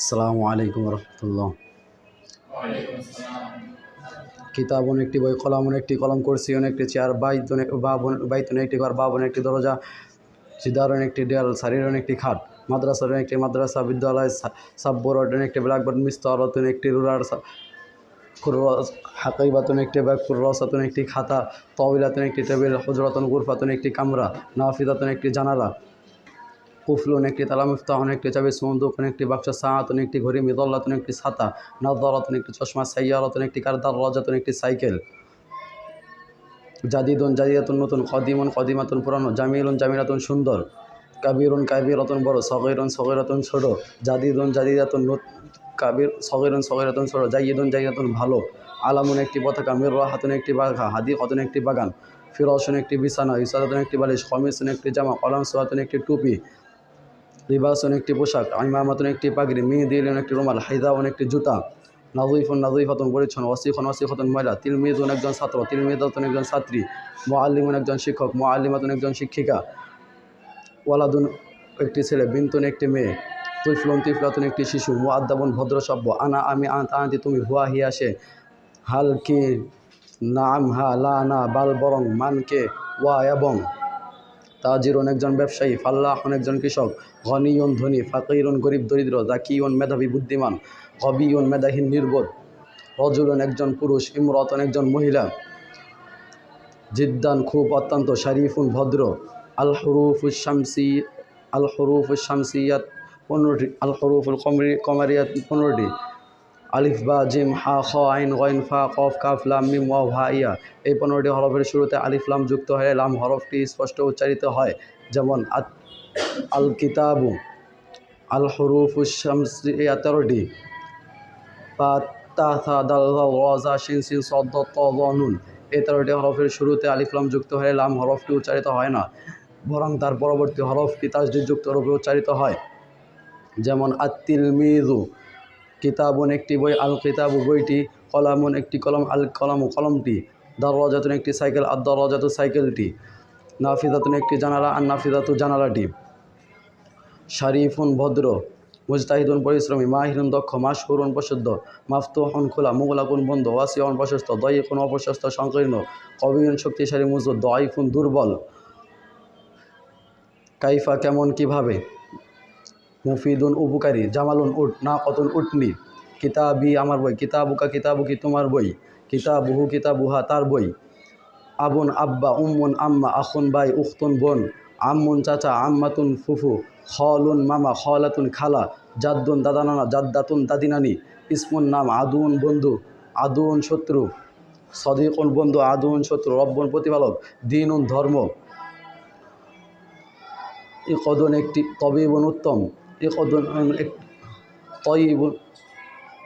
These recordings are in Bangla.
আসসালামু আলাইকুম রহমতুল্লাহ। কিতাবন একটি বই কলামন একটি কলম কুরসিয়ন একটি চেয়ার বাইতন বাবন বাইতন একটি ঘর বাবন একটি দরজা সিদারন একটি দেয়াল সারিরন একটি খাট, মাদ্রাসার একটি মাদ্রাসা, বিদ্যালয় সাব্বরন একটি ব্ল্যাকবোর্ড মিস্তরতন একটি রুলার হাকিবাতন একটি ব্যাগ কুর্রসাতন একটি খাতা তবিলাতন একটি টেবিল, হজরতন গুরফাতন একটি কামরা নাফিদাতন একটি জানালা কুফলুন, একটি তালা মিফতাহন একটি চাবি সুন্দুকন একটি বাক্স সাহাতন একটি ঘড়ি মিদল্লাতন একটি ছাতা নদরতন একটি চশমা সাইয়ারতন একটি কারদার রজাতন একটি সাইকেল। জাদিদুন জাদিদাতুন নতুন, কদিমন, কদিমাতুন, পুরানো, জামিলুন, জামিলাতুন, সুন্দর। কাবিরুন, কাবিরতন, বড়, সগৈরন, সগৈরতন, ছোট। জাদিদুন জাদিদাতুন কাবির সগৈরন, সগৈরতন, ছোট। জাইদুন জাইদাতুন ভালো। আলামুন, একটি পতাকা মির হাতুন একটি বাঘা হাদি কতন একটি বাগান। ফিরসন একটি বিছানা, ইসাদাতুন, একটি বালিশ, কমিসন, একটি জামা কলাম সোয়াতুন একটি টুপি। লিবাসন একটি পোশাক ইমামাতুন একটি পাগড়ি মেহেদিলন একটি রুমাল হাইদাউন একটি জুতা নাজুইফুন নাজুইফাতুন পরিচ্ছন্ন, ওয়াসিফুন ওয়াসিফাতুন ময়লা তিলমিদুন একজন ছাত্র তিলমিদাতুন একজন ছাত্রী মোয়াল্লিমুন একজন শিক্ষক মোয়াল্লিমাতুন একজন শিক্ষিকা, ওয়ালাদুন একটি ছেলে, বিন্তুন একটি মেয়ে, তুফলুন তিফলাতুন একটি শিশু, মুআদ্দাবুন ভদ্রসভ্য, আনা আমি আন্ত আন্তি তুমি হুয়া হিয়া সে হাল কি নাম হা লা না বাল বরং মানকে ওয়া এবং তাজিরুন একজন ব্যবসায়ী ফাল্লাহন একজন কৃষক ঘনিয়ন ধনী, ফাকিরুন গরিব দরিদ্র জাকিউন মেধাবী বুদ্ধিমান হবিউন মেধাহীন নির্বোধ, রজুলন একজন পুরুষ, ইমরতন একজন মহিলা, জিদ্দান খুব অত্যন্ত শারিফুন ভদ্র আল হরুফুল শামসি আল হরুফুল শামসিয়াত পনেরোটি আল হরুফুল কমরি, কমারিয়াত পনেরোটি আলিফ, বা, জিম, হা, খ, আইন গইন ফা, কফ, কাফ, লাম, মিম ওয়া ভা ইয়া। এই পনেরোটি হরফের শুরুতে আলিফ, লাম যুক্ত হয়ে লাম হরফটি স্পষ্ট উচ্চারিত হয়। যেমন আল কিতাবু আল হরুফুস শামসিয়া তেরোটি বা তা থা দাল রজা শিন, সিন সদ্দ ত দ নুন। এই তেরোটি হরফের শুরুতে আলিফলাম যুক্ত হয়ে লাম হরফটি উচ্চারিত হয় না। বরং তার পরবর্তী হরফটি তাসদিযুক্ত রূপে উচ্চারিত হয়। যেমন আত্তিল মিজু কিতাবুন একটি বই আল কিতাব বইটি, কলামুন একটি কলম আল কলামু কলমটি, দরওয়াজাতুন একটি সাইকেল আর দরওয়াজাতু সাইকেলটি নাফিজাতুন একটি জানালা আর নাফিজাতু জানালাটি। শারিফুন ভদ্র, মুজতাহিদুন পরিশ্রমী, মাহিরুন দক্ষ মাসহুরুন প্রসিদ্ধ, মাফতুহন খোলা, মুগলাকুন বন্ধ ওয়াসিয়ন প্রশস্ত দয়িকুন অপ্রশস্ত, সংকীর্ণ, কবিউন শক্তিশালী মজুদ দয়ফুন দুর্বল। কাইফা কেমন, কীভাবে? মুফিদুন উপকারী, জামালুন উট, না কতুন উটনি কিতাবি আমার বই, কিতাবুকা কিতাবুকি তোমার বই, কিতাবুহু কিতাবুহা তার বই। আবুন আব্বা, উম্মুন আম্মা, আখুন বাই, উখতুন বোন, আম্মুন চাচা, আম্মাতুন ফুফু, খলুন মামা, খলাতুন খালা, জাদ্দুন দাদা নানা, জাদ্দাতুন দাদিনানি ইসমুন নাম, আদুন বন্ধু, আদুন শত্রু সদিকুন বন্ধু, আদুন শত্রু রব্বন প্রতিপালক, দিনুন ধর্ম। ইকদন একটি তবিবন উত্তম। ইকদন এক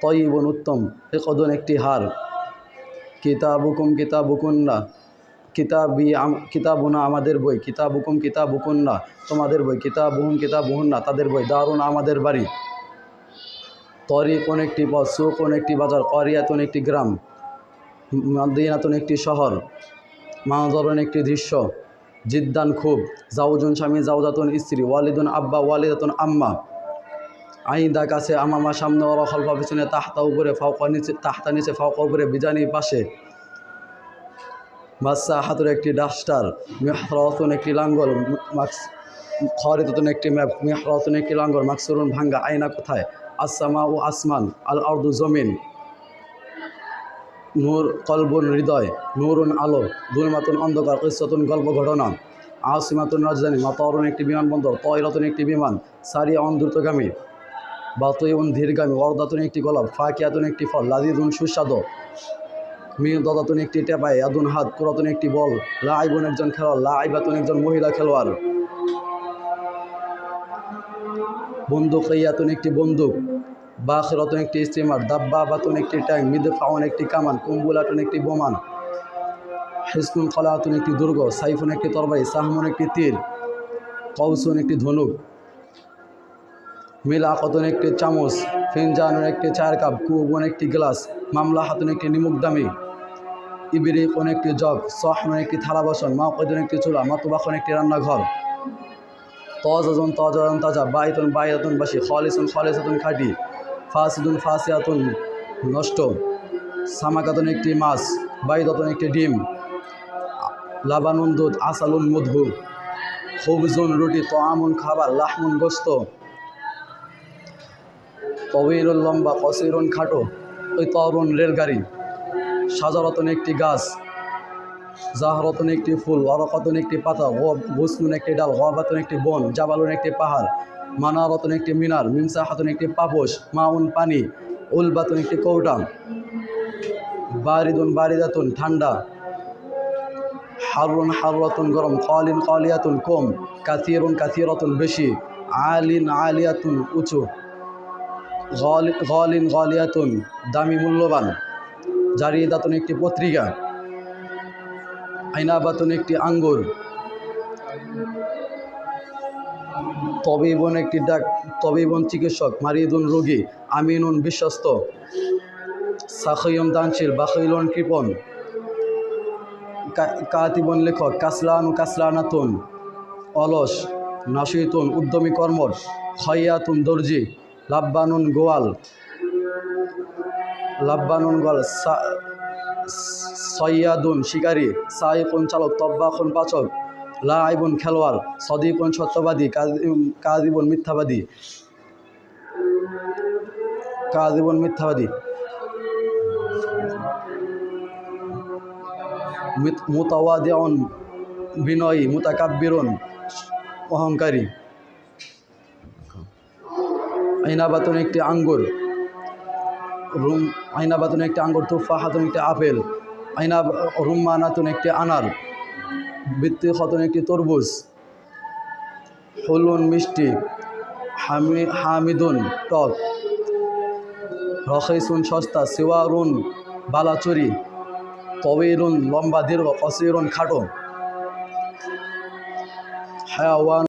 তয়িবন উত্তম। ইকদন একটি হার। কিতাবুকুম কিতাবুকুন্না, কিতাবি কিতাবুনা আমাদের বই। কিতাবুকুম কিতাবুকুন্না, তোমাদের বই। কিতাবুহুম কিতাবুহুন্না, তাদের বই। দারুণ আমাদের বাড়ি। তরি কোন একটি পথ সু কোন একটি বাজার, করিয়াতুন একটি গ্রাম মাদিনাতুন একটি শহর মানদরন একটি দৃশ্য। জিদ্দান খুব। জাউজুন স্বামী জাউজাতুন স্ত্রী, ওয়ালিদুন আব্বা, ওয়ালিদাতুন আম্মা। আইদা কাছে আমামা সামনে ওরা খলফা পিছনে তাহতা উপরে ফাউকা নিচে, তাহতা নিচে ফাউকা উপরে বিজানি পাশে। মাসা হাতুর একটি ডাস্টার, মেহরতুন একটি লাঙ্গল, মাক্স খরিদতুন একটি ম্যাপ, মেহরতুন একটি লাঙ্গল, মাকসুরুন ভাঙ্গা, আয়না কোথায়? আসামা ও আসমান আল আর্দু জমিন। নূর কলবুন হৃদয়, নূরুন আলো দুলমাতুন অন্ধকার কিসতুন গল্প ঘটনা। আসিমাতুন রাজধানী মাতারুন একটি বিমানবন্দর তয়রতুন একটি বিমান, সারিয়া অন দ্রুতগামী বাতয়ুন ধীরগামী, ওয়ারদাতুন একটি গোলাপ, ফাকিয়াতুন একটি ফল লাদিদুন সুস্বাদু। মির দাদাতুন একটি টেপায় আদুন হাত, কুরাতুন একটি বল লা আইবুন একজন খেলোয়াড় লা আইবাতুন একজন মহিলা খেলোয়াড়। বন্দুক ইয়াতুন একটি বন্দুক। বাখরাতুন একটি স্টিমার দাব্বা বাতুন একটি ট্যাঙ্ক মিদফাউন একটি কামান, কুম্বুলাতুন একটি বোমান, হিসনুন খলাতুন একটি দুর্গ, সাইফুন একটি তরবারি, সাহমুন একটি তীর কৌসুন একটি ধনুক মিলা কতন একটি চামচ, ফিনজানুন একটি চায়ের কাপ, কুবন একটি গ্লাস মামলা হাতুন একটি নিমুক দামি ইবিরি কোন একটি জগ সহমন একটি থালা বাসন মা কদন একটি চুলা, মাতুবাখন একটি রান্নাঘর তজাজন তজাজন তাজা, বাইতন বাইতন বাসি খলিসুন খলিসাতুন খাটি ফাসিদুন ফাসিয়াতুন নষ্ট। সামাকাতুন একটি মাছ, বাইদাতুন একটি ডিম। লাবানুন দুধ, আসালুন মধু খুবজুন রুটি, তোয়ামুন খাবার, লাহমুন গোস্ত। তবিরুল লম্বা, কসিরুন খাটো, ওই তরুণ রেলগাড়ি। সাজারতন একটি গাছ জাহরতন একটি ফুল অরকতন একটি পাতা গুসনুন একটি ডাল, গবাতন একটি বন, জাবালুন একটি পাহাড়, মানারতন একটি মিনার, মিমসাহাতন একটি পাপোশ, মাউন পানি, উলবাতন একটি কৌটা, বারিদুন বারিদাতুন ঠান্ডা, হারুন হারুয়াতুন গরম, কলিন কলিয়াতুন কম কাথিরুন কাথিরতুন বেশি, আলিন আলিয়াতুন উঁচু, গল- গলিন গলিয়াতুন দামি মূল্যবান, জারিদাতুন একটি পত্রিকা আইনাবাতুন একটি আঙ্গুর। তবিবন একটি ডাক তবিবন চিকিৎসক, মারিদুন রোগী, আমিনুন বিশ্বস্ত। সাখয়ম দানশীল বাখৈলন কৃপন। কাতিবন লেখক, কাসলানু কাসলানাতুন। অলস, নাসিতুন, উদ্যমী কর্মর। খয়াতুন দর্জি, লাব্বানুন গোয়াল। লাব্বানুন গোয়াল সৈয়াদুন শিকারী সাইকুন চালক, তব্বাখুন পাচক, লাইবুন খেলোয়াড় সদীপুন সত্যবাদী কাদিবুন মিথ্যাবাদী। কাদিবুন মিথ্যাবাদী। মিত- মুতাওয়াদিউন, বিনয়ী, মুতাকাব্বিরুন, অহংকারী। আইনাবাতুন একটি আঙ্গুর। রুম আইনাবাতুন একটি আঙ্গুর, তুফাহাতুন একটি আপেল আইনা রুম্মানাতুন একটি আনার বৃত্তি খতন একটি তরমুজ, হলুন মিষ্টি, হামি, হামিদুন টক, রখেসুন সস্তা, সিওয়ারুন বালাচুরি, তবিরুন লম্বা দীর্ঘ, কসিরুন খাটো। হায়াওয়ান